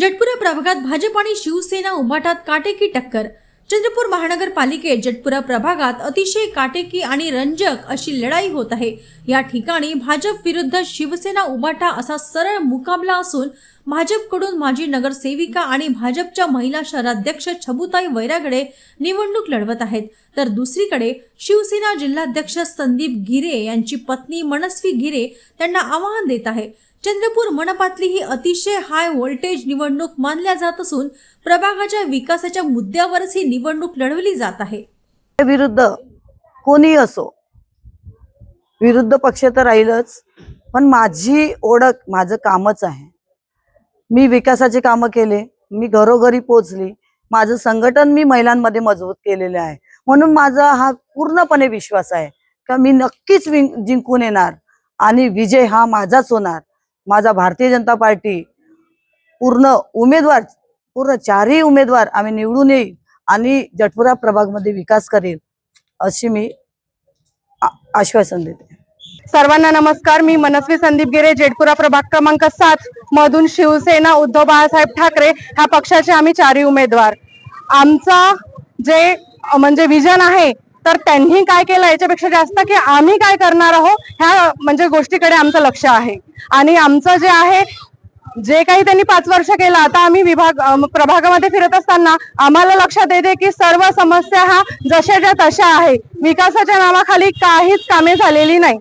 जटपुरा प्रभागात भाजप आणि शिवसेना उभाटात काटेकी टक्कर. चंद्रपूर महानगरपालिकेत जटपुरा प्रभागात अतिशय काटेकी आणि रंजक अशी लढाई होत आहे. या ठिकाणी भाजप विरुद्ध शिवसेना उभाटा असा सरळ मुकाबला असून भाजपकडून माजी नगरसेविका आणि भाजपच्या महिला शहराध्यक्ष छबुताई वैरागडे निवडणूक लढवत आहेत. तर दुसरीकडे शिवसेना जिल्हाध्यक्ष संदीप गिरे यांची पत्नी मनस्वी गिरे त्यांना आवाहन देत आहे. चंद्रपूर मनपातली ही अतिशय हाय व्होल्टेज निवडणूक मानल्या जात असून प्रभागाच्या विकासाच्या मुद्द्यावरच ही निवडणूक लढवली जात आहे. विरुद्ध कोणी असो विरुद्ध पक्ष तर राहीलच पण माझी ओळख माझं कामच आहे. मी विकासाचे कामं केले मी घरोघरी पोचली माझं संघटन मी महिलांमध्ये मजबूत केलेलं आहे. म्हणून माझा हा पूर्णपणे विश्वास आहे का मी नक्कीच जिंकून येणार आणि विजय हा माझाच होणार. माझा भारतीय जनता पार्टी पूर्ण उमेदवार पूर्ण चारही उमेदवार आम्ही निवडून येईल आणि जटपुरा प्रभागमध्ये विकास करेल अशी मी आश्वासन देते. सर्वांना नमस्कार मी मनस्वी संदीप गिरे जेटपुरा प्रभाग क्रमांक सात मधून शिवसेना उद्धव बाळासाहेब ठाकरे ह्या पक्षाचे आम्ही चारही उमेदवार. आमचा जे म्हणजे विजन आहे तर त्यांनी काय केलं याच्यापेक्षा जास्त की आम्ही काय करणार आहोत ह्या म्हणजे गोष्टीकडे आमचं लक्ष आहे. आणि आमचं जे आहे जे काही त्यांनी पाच वर्ष केलं आता आम्ही विभाग प्रभागामध्ये फिरत असताना आम्हाला लक्षात येते की सर्व समस्या हा जशाच्या तशा आहे. विकासाच्या नावाखाली काहीच कामे झालेली नाही.